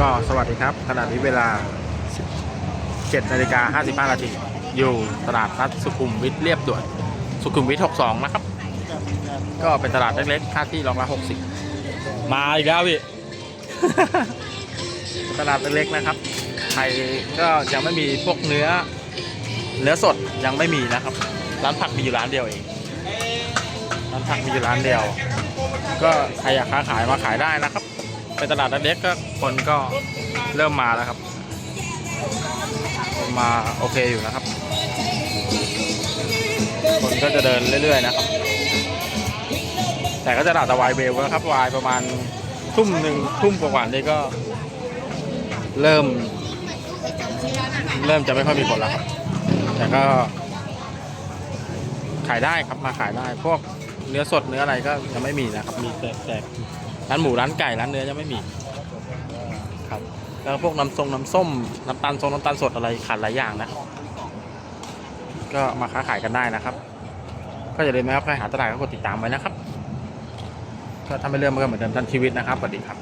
ก็สวัสดีครับ ขณะนี้เวลา 17นาฬิกา55นาทีอยู่ตลาดนัดสุขุมวิทเรียบด่วน สุขุมวิท62 นะครับ ก็เป็นตลาดเล็กๆ ค่าที่รองละ60 มาอีกแล้วพี่ ตลาดเล็กๆนะครับไทยก็ยังไม่มีพวกเนื้อ เนื้อสดยังไม่มีนะครับ ร้านผักมีอยู่ร้านเดียวเอง ร้านผักมีอยู่ร้านเดียว ก็ใครอยากค้าขายมาขายได้นะครับ เป็นตลาดเล็กๆก็คนก็เริ่มมาแล้วครับ มาโอเคอยู่นะครับ คนก็จะเดินเรื่อยๆนะครับ แต่ก็จะด่าแต่วายเบลนะครับวายประมาณทุ่มหนึ่งทุ่มกว่าๆนี่ก็ เริ่ม เริ่มจะไม่ค่อยมีคนแล้วครับ แต่ก็ ขายได้ครับมาขายได้ พวกเนื้อสดเนื้ออะไรก็ยังไม่มีนะครับ มีแต่ ร้านหมูร้านไก่ร้านเนื้อยังไม่มีครับแล้วพวกน้ำทรงน้ำส้มน้ำตาลทรงน้ำตาลสดอะไรขาดหลายอย่างนะ ก็มาค้าขายกันได้นะครับ ก็อย่าลืมนะครับใครหาตลาดก็กดติดตามไว้นะครับก็ทำให้เรื่องมันก็เหมือนเดิมทันชีวิตนะครับสวัสดีครับ